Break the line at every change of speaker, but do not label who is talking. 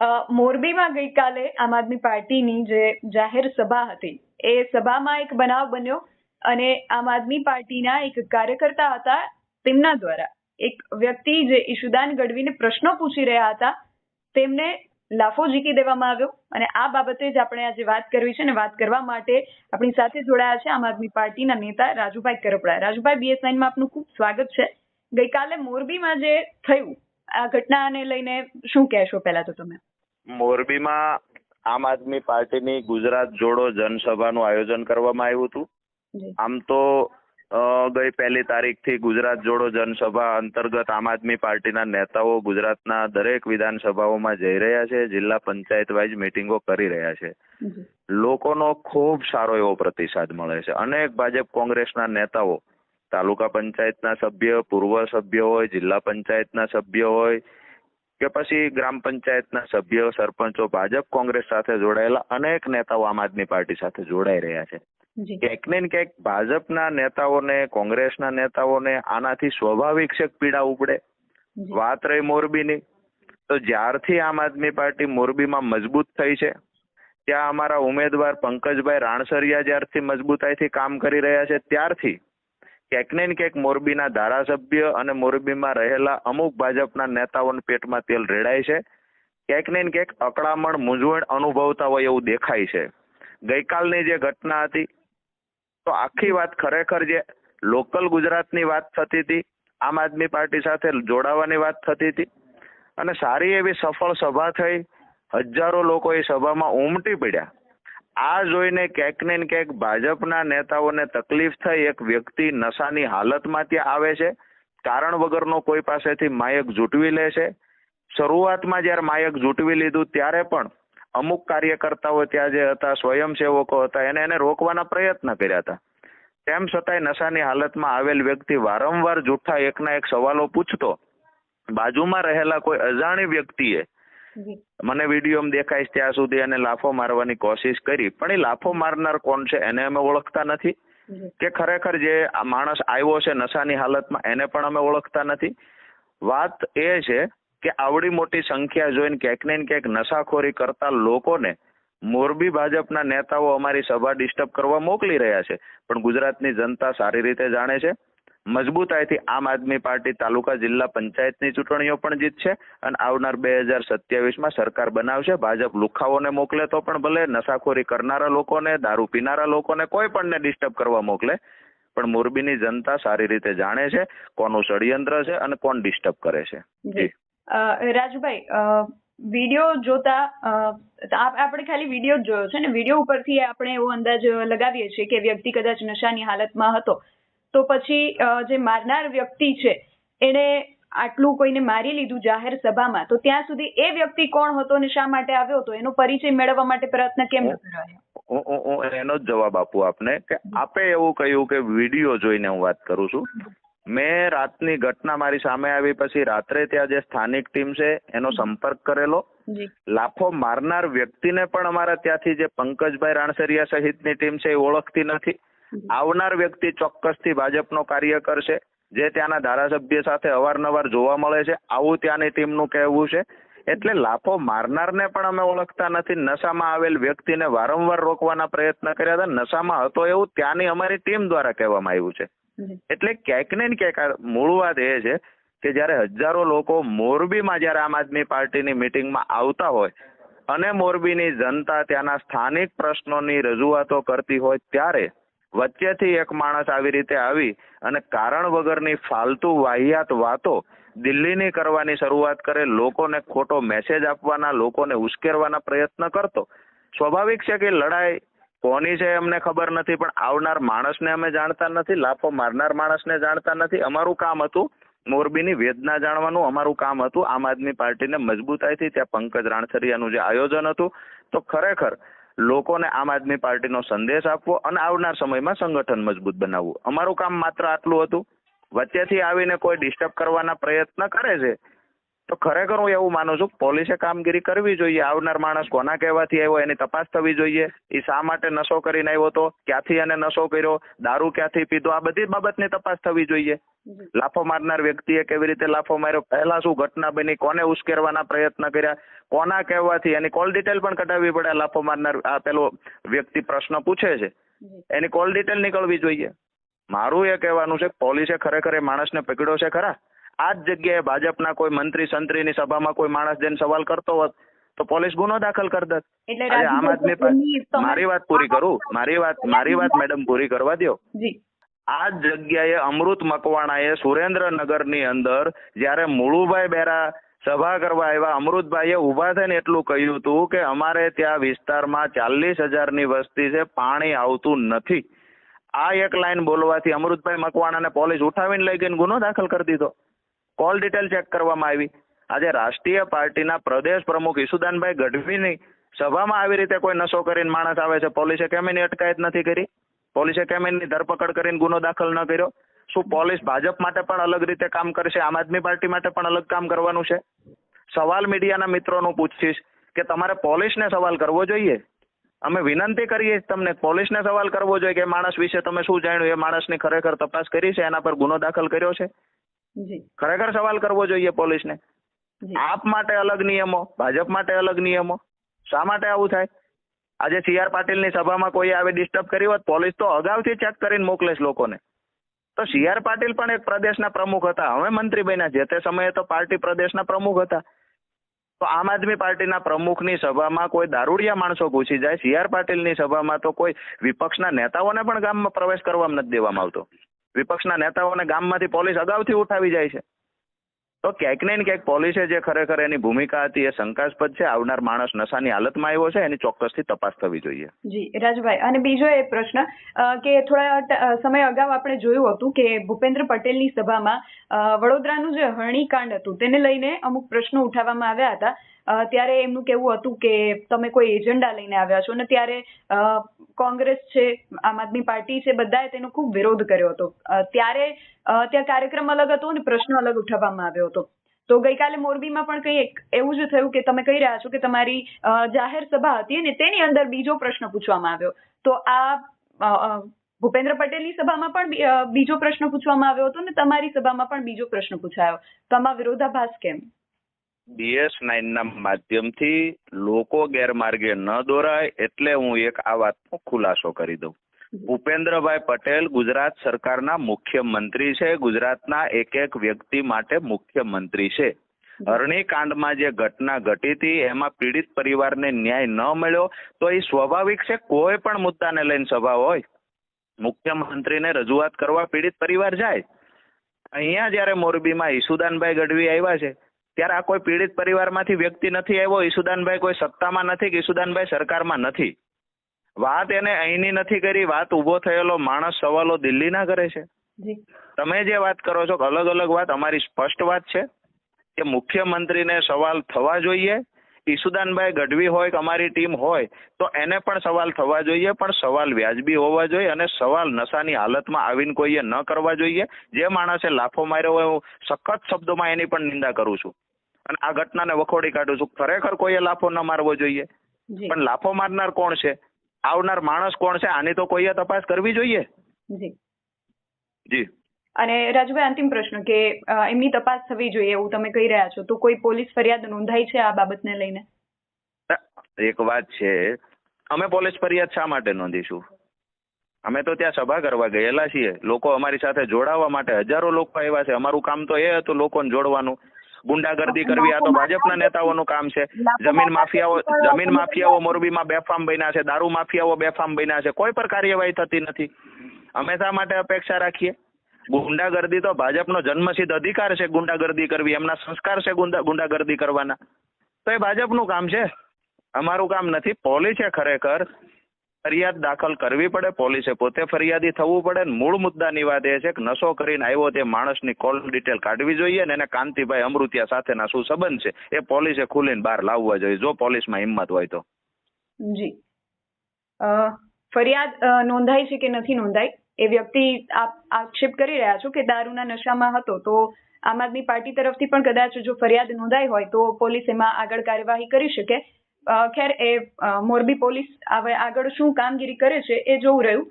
મોરબીમાં ગઈકાલે આમ આદમી પાર્ટીની જે જાહેર સભા હતી, એ સભામાં એક બનાવ બન્યો અને આમ આદમી પાર્ટીના એક કાર્યકર્તા હતા તેમના દ્વારા. એક વ્યક્તિ જે ઈશુદાન ગઢવીને પ્રશ્નો પૂછી રહ્યા હતા, તેમને લાફો ઝીકી દેવામાં આવ્યો અને આ બાબતે જ આપણે આજે વાત કરવી છે અને વાત કરવા માટે આપણી સાથે જોડાયા છે આમ આદમી પાર્ટીના નેતા રાજુભાઈ કરપડા. રાજુભાઈ બીએસઆઈમાં આપનું ખૂબ સ્વાગત છે. ગઈકાલે મોરબીમાં જે થયું આ ઘટનાને લઈને શું કહેશો પહેલા તો તમે?
મોરબીમાં આમ આદમી પાર્ટીની ગુજરાત જોડો જનસભાનું આયોજન કરવામાં આવ્યું હતું. આમ તો ગઈ પહેલી તારીખથી ગુજરાત જોડો જનસભા અંતર્ગત આમ આદમી પાર્ટીના નેતાઓ ગુજરાતના દરેક વિધાનસભાઓમાં જઈ રહ્યા છે જિલ્લા પંચાયત વાઇઝ મિટિંગો કરી રહ્યા છે. લોકોનો ખૂબ સારો એવો પ્રતિસાદ મળે છે. અનેક ભાજપ કોંગ્રેસના નેતાઓ તાલુકા પંચાયતના સભ્ય પૂર્વ સભ્ય હોય જિલ્લા પંચાયતના સભ્ય હોય કે પછી ગ્રામ પંચાયતના સભ્ય સરપંચો ભાજપ કોંગ્રેસ સાથે જોડાયેલા અનેક નેતાઓ આમ આદમી પાર્ટી સાથે જોડાઈ રહ્યા છે. ક્યાંક ને ક્યાંક ભાજપના નેતાઓને કોંગ્રેસના નેતાઓને આનાથી સ્વાભાવિક છે પીડા ઉપડે. વાત રહી મોરબીની તો જ્યારથી આમ આદમી પાર્ટી મોરબીમાં મજબૂત થઈ છે ત્યાં અમારા ઉમેદવાર પંકજભાઈ રાણસરિયા જ્યારથી મજબૂતાઈથી કામ કરી રહ્યા છે ત્યારથી ક્યાંક ને ક્યાંક મોરબીના ધારાસભ્ય અને મોરબીમાં રહેલા અમુક ભાજપના નેતાઓના પેટમાં તેલ રેડાય છે. ક્યાંક ને ક્યાંક અકળામણ, મૂંઝવણ અનુભવતા હોય એવું દેખાય છે. ગઈકાલની જે ઘટના હતી, તો આખી વાત ખરેખર જે લોકલ ગુજરાતની વાત થતી હતી, આમ આદમી પાર્ટી સાથે જોડાવાની વાત થતી હતી, અને સારી એવી સફળ સભા થઈ, હજારો લોકો એ સભામાં ઉમટી પડ્યા. આ જોઈને ક્યાંક ને ક્યાંક ભાજપના નેતાઓને તકલીફ થઈ એક વ્યક્તિ નશાની હાલતમાં ત્યાં આવે છે. કારણ વગરનો કોઈ પાસેથી માયક જૂટવી લે છે. શરૂઆતમાં જ્યારે માયક જૂટવી લીધું ત્યારે પણ અમુક કાર્યકર્તાઓ ત્યાં જે હતા, સ્વયંસેવકો હતા, એને એને રોકવાના પ્રયત્ન કર્યા હતા. તેમ છતાંય નશાની હાલતમાં આવેલ વ્યક્તિ વારંવાર જૂઠા એકના એક સવાલો પૂછતો. બાજુમાં રહેલા કોઈ અજાણી વ્યક્તિએ મને વિડીયોમાં દેખાય ત્યાં સુધી એને લાફો મારવાની કોશિશ કરી પણ એ લાફો મારનાર કોણ છે એને અમે ઓળખતા નથી. કે ખરેખર જે આ માણસ આવ્યો છે નશાની હાલતમાં એને પણ અમે ઓળખતા નથી. વાત એ છે કે આવડી મોટી સંખ્યા જોઈને ક્યાંક ને ક્યાંક નશાખોરી કરતા લોકોને મોરબી ભાજપના નેતાઓ અમારી સભા ડિસ્ટર્બ કરવા મોકલી રહ્યા છે. પણ ગુજરાતની જનતા સારી રીતે જાણે છે. મજબૂતાઈથી આમ આદમી પાર્ટી તાલુકા જિલ્લા પંચાયતની ચૂંટણીઓ પણ જીતશે અને આવનાર બે હજાર સત્યાવીસમાં સરકાર બનાવશે. ભાજપ લુખાઓને મોકલે તો પણ ભલે નશાખોરી કરનારા લોકોને દારૂ પીનારા લોકોને કોઈ પણને ડિસ્ટર્બ કરવા મોકલે પણ મોરબીની જનતા સારી રીતે જાણે છે કોનું ષડયંત્ર છે અને કોણ ડિસ્ટર્બ કરે છે.
રાજુભાઈ વીડિયો જોતા આપ- આપણે ખાલી વીડિયો જ જોયો છે ને? વીડિયો ઉપરથી આપણે એવો અંદાજ લગાવીએ છીએ કે વ્યક્તિ કદાચ નશાની હાલતમાં હતો. તો પછી જે મારનાર વ્યક્તિ છે એને આટલું કોઈને મારી લીધું જાહેર સભામાં તો ત્યાં સુધી એ વ્યક્તિ કોણ હતો અને શા માટે આવ્યો હતો? એનો પરિચય મેળવવા માટે પ્રયત્ન કેમ
હું એનો જ જવાબ આપું આપને કે આપે એવું કહ્યું કે વીડિયો જોઈને હું વાત કરું છું. મેં રાતની ઘટના મારી સામે આવી પછી રાત્રે ત્યાં જે સ્થાનિક ટીમ છે એનો સંપર્ક કરેલો. લાફો મારનાર વ્યક્તિને પણ અમારા ત્યાંથી જે પંકજભાઈ રાણસરિયા સહિતની ટીમ છે એ ઓળખતી નથી. આવનાર વ્યક્તિ ચોક્કસથી ભાજપનો કાર્ય કરશે. જે ત્યાંના ધારાસભ્ય સાથે અવારનવાર જોવા મળે છે આવું ત્યાંની ટીમનું કહેવું છે. એટલે લાફો મારનારને પણ અમે ઓળખતા નથી. નશામાં આવેલ વ્યક્તિને વારંવાર રોકવાના પ્રયત્ન કર્યા હતા. નશામાં હતો એવું ત્યાંની અમારી ટીમ દ્વારા કહેવામાં આવ્યું છે. એટલે ક્યાંક ને ક્યાંક મૂળ વાત એ છે કે જ્યારે હજારો લોકો મોરબીમાં જ્યારે આમ આદમી પાર્ટીની મિટિંગમાં આવતા હોય અને મોરબીની જનતા ત્યાંના સ્થાનિક પ્રશ્નોની રજૂઆતો કરતી હોય ત્યારે વચ્ચેથી એક માણસ આવી રીતે આવી અને કારણ વગરની ફાલતુ વાહિયાત વાતો દિલ્હીની કરવાની શરૂઆત કરે, લોકોને ખોટો મેસેજ આપવાના, લોકોને ઉશ્કેરવાના પ્રયત્ન કરતો. સ્વાભાવિક છે કે લડાઈ કોની છે અમને ખબર નથી, પણ આવનાર માણસને અમે જાણતા નથી, લાફો મારનાર માણસને જાણતા નથી. અમારું કામ હતું મોરબીની વેદના જાણવાનું, અમારું કામ હતું આમ આદમી પાર્ટીને મજબૂતાઈથી ત્યાં પંકજ રાણસરિયાનું જે આયોજન હતું. તો ખરેખર લોકોને આમ આદમી પાર્ટીનો સંદેશ આપવો અને આવનાર સમયમાં સંગઠન મજબૂત બનાવવું. અમારું કામ માત્ર આટલું હતું. વચ્ચેથી આવીને કોઈ ડિસ્ટર્બ કરવાના પ્રયત્ન કરે છે તો ખરેખર હું એવું માનું છું પોલીસે કામગીરી કરવી જોઈએ. આવનાર માણસ કોના કહેવાથી આવ્યો એની તપાસ થવી જોઈએ. એ શા માટે નશો કરીને આવ્યો તો? ક્યાંથી એને નશો કર્યો? દારૂ ક્યાંથી પીધો? આ બધી બાબતની તપાસ થવી જોઈએ. લાફો મારનાર વ્યક્તિએ કેવી રીતે લાફો માર્યો? પહેલા શું ઘટના બની? કોને ઉશ્કેરવાના પ્રયત્ન કર્યા? કોના કહેવાથી? એની કોલ ડિટેલ પણ કઢાવવી પડે. લાફો મારનાર આ પેલો વ્યક્તિ પ્રશ્ન પૂછે છે. એની કોલ ડિટેલ નીકળવી જોઈએ. મારું એ કહેવાનું છે પોલીસે ખરેખર એ માણસને પકડ્યો છે ખરા? આ જ જગ્યાએ ભાજપના કોઈ મંત્રી સંત્રીની સભામાં કોઈ માણસ જઈને સવાલ કરતો હોત તો પોલીસ ગુનો દાખલ કરી દત.
એટલે
આમ આદમી મારી વાત પૂરી કરું? મારી વાત મારી વાત મેડમ પૂરી કરવા દો આ જ જગ્યાએ અમૃત મકવાણાએ સુરેન્દ્રનગરની અંદર જ્યારે મુળુભાઈ બેરા સભા કરવા આવ્યા અમૃતભાઈએ ઊભા થઈને એટલું કહ્યું હતું કે અમારે ત્યાં વિસ્તારમાં ચાલીસ હજારની વસ્તી છે પાણી આવતું નથી. આ એક લાઈન બોલવાથી અમૃતભાઈ મકવાણાને પોલીસ ઉઠાવીને લઈ ગઈને ગુનો દાખલ કરી દીધો. કોલ ડિટેલ ચેક કરવામાં આવી. આજે રાષ્ટ્રીય પાર્ટીના પ્રદેશ પ્રમુખ ઈસુદાનભાઈ ગઢવીની સભામાં આવી રીતે કોઈ નશો કરીને માણસ આવે છે. પોલીસે કેમ એની અટકાયત નથી કરી. પોલીસે કેમ એની ધરપકડ કરીને ગુનો દાખલ ન કર્યો. શું પોલીસ ભાજપ માટે પણ અલગ રીતે કામ કરશે? આમ આદમી પાર્ટી માટે પણ અલગ કામ કરવાનું છે? સવાલ મીડિયાના મિત્રોનું પૂછીશ કે તમારે પોલીસને સવાલ કરવો જોઈએ? અમે વિનંતી કરીએ તમને, પોલીસને સવાલ કરવો જોઈએ કે માણસ વિશે તમે શું જાણ્યું? એ માણસની ખરેખર તપાસ કરી છે, એના પર ગુનો દાખલ કર્યો છે. ખરેખર સવાલ કરવો જોઈએ પોલીસને. આપ માટે અલગ નિયમો ભાજપ માટે અલગ નિયમો શા માટે આવું થાય? આજે સી આર પાટીલની સભામાં કોઈ આવે ડિસ્ટર્બ કરી હોત પોલીસ તો અગાઉથી ચેક કરીને મોકલે છે લોકોને. તો સી આર પાટીલ પણ એક પ્રદેશના પ્રમુખ હતા. હવે મંત્રી બન્યા. જે તે સમયે તો પાર્ટી પ્રદેશના પ્રમુખ હતા. તો આમ આદમી પાર્ટીના પ્રમુખની સભામાં કોઈ દારૂડિયા માણસો ઘૂસી જાય સી આર પાટીલની સભામાં તો કોઈ વિપક્ષના નેતાઓને પણ ગામમાં પ્રવેશ કરવામાં નથી દેવામાં આવતો. વિપક્ષના નેતાઓને ગામમાંથી પોલીસ અગાઉથી ઉઠાવી જાય છે. તો ક્યાંક ને ક્યાંક પોલીસે જે ખરેખર એની ભૂમિકા હતી એ શંકાસ્પદ છે. આવનાર માણસ નશાની હાલતમાં આવ્યો છે, એની ચોક્કસથી તપાસ થવી જોઈએ.
જી, રાજભાઈ, અને બીજો એ પ્રશ્ન કે થોડા સમય અગાઉ આપણે જોયું હતું કે ભૂપેન્દ્ર પટેલની સભામાં વડોદરાનું જે હરણીકાંડ હતું, તેને લઈને અમુક પ્રશ્નો ઉઠાવવામાં આવ્યા હતા. ત્યારે એમનું કહેવું હતું કે તમે કોઈ એજન્ડા લઈને આવ્યા છો અને ત્યારે કોંગ્રેસ છે, આમ આદમી પાર્ટી છે, બધાએ તેનો ખૂબ વિરોધ કર્યો હતો. ત્યારે ત્યાં કાર્યક્રમ અલગ હતો અને પ્રશ્ન અલગ ઉઠાવવામાં આવ્યો હતો. તો ગઈકાલે મોરબીમાં પણ કંઈ એવું જ થયું કે તમે કહી રહ્યા છો કે તમારી જાહેર સભા હતી અને તેની અંદર બીજો પ્રશ્ન પૂછવામાં આવ્યો. તો આ ભૂપેન્દ્ર પટેલની સભામાં પણ બીજો પ્રશ્ન પૂછવામાં આવ્યો હતો ને તમારી સભામાં પણ બીજો પ્રશ્ન પૂછાયો. તો આમાં વિરોધાભાસ કેમ?
બીએસ નાઇનના માધ્યમથી લોકો ગેરમાર્ગે ન દોરાય એટલે હું એક આ વાતનો ખુલાસો કરી દઉં. ભૂપેન્દ્રભાઈ પટેલ ગુજરાત સરકારના મુખ્યમંત્રી છે. ગુજરાતના એક એક વ્યક્તિ માટે મુખ્યમંત્રી છે. હરણી કાંડમાં જે ઘટના ઘટી હતી એમાં પીડિત પરિવારને ન્યાય ન મળ્યો તો એ સ્વાભાવિક છે કોઈ પણ મુદ્દાને લઈને સભા હોય મુખ્યમંત્રીને રજૂઆત કરવા પીડિત પરિવાર જાય. અહીંયા જ્યારે મોરબીમાં ઈસુદાનભાઈ ગઢવી આવ્યા છે ત્યારે આ કોઈ પીડિત પરિવારમાંથી વ્યક્તિ નથી આવ્યો ઈસુદાનભાઈ કોઈ સત્તામાં નથી કે ઈસુદાનભાઈ સરકારમાં નથી? વાત એને અહીંની નથી કરી વાત ઊભો થયેલો માણસ સવાલો દિલ્હીના કરે છે. તમે જે વાત કરો છો અલગ અલગ વાત અમારી સ્પષ્ટ વાત છે કે મુખ્યમંત્રીને સવાલ થવા જોઈએ ઈસુદાનભાઈ ગઢવી હોય કે અમારી ટીમ હોય તો એને પણ સવાલ થવા જોઈએ પણ સવાલ વ્યાજબી હોવા જોઈએ અને સવાલ નશાની હાલતમાં આવીને કોઈએ ન કરવા જોઈએ. જે માણસે લાફો માર્યો હોય હું સખત શબ્દોમાં એની પણ નિંદા કરું છું. અને આ ઘટનાને વખોડી કાઢું છું. ખરેખર કોઈએ લાફો ન મારવો જોઈએ? પણ લાફો મારનાર કોણ છે? આવનાર માણસ કોણ છે? આની તો કોઈએ તપાસ કરવી જોઈએ?
જી.
જી.
અને રાજુભાઈ અંતિમ પ્રશ્ન કે એમની તપાસ થવી જોઈએ એવું તમે કહી રહ્યા છો તો કોઈ પોલીસ ફરિયાદ નોંધાઈ છે આ બાબતને લઈને?
એક વાત છે અમે પોલીસ ફરિયાદ શા માટે નોંધીશું? અમે તો ત્યાં સભા કરવા ગયેલા છીએ લોકો અમારી સાથે જોડાવા માટે હજારો લોકો આવ્યા છે અમારું કામ તો એ હતું લોકોને જોડવાનું. ગુંડાગર્દી કરવી આ તો ભાજપના નેતાઓનું કામ છે. જમીન માફિયાઓ જમીન માફિયાઓ મોરબીમાં બેફામ બન્યા છે દારૂ માફિયાઓ બેફામ બન્યા છે કોઈ પણ કાર્યવાહી થતી નથી. અમે શા માટે અપેક્ષા રાખીએ? ગુંડાગર્દી તો ભાજપનો જન્મસિદ્ધ અધિકાર છે ગુંડાગર્દી કરવી, એમના સંસ્કાર છે ગુંડાગર્દી કરવાના. તો એ ભાજપનું કામ છે. અમારું કામ નથી, પોલીસે ખરેખર ફરિયાદ દાખલ કરવી પડે, પોલીસે પોતે ફરિયાદી થવું પડે ને મૂળ મુદ્દાની વાત એ છે કે નશો કરીને આવ્યો તે માણસની કોલ ડિટેલ કાઢવી જોઈએ ને એને કાંતિભાઈ અમૃતિયા સાથેના શું સંબંધ છે, એ પોલીસે ખુલીને બહાર લાવવા જોઈએ, જો પોલીસમાં હિંમત હોય તો.
જી. ફરિયાદ નોંધાઈ છે કે નથી નોંધાઈ? એ વ્યક્તિ આક્ષેપ કરી રહ્યા છો કે દારૂના નશામાં હતો, તો આમ આદમી પાર્ટી તરફથી પણ કદાચ જો ફરિયાદ નોંધાઈ હોય, તો પોલીસ એમાં આગળ કાર્યવાહી કરી શકે. ખેર, એ મોરબી પોલીસ હવે આગળ શું કામગીરી કરે છે એ જોવું રહ્યું.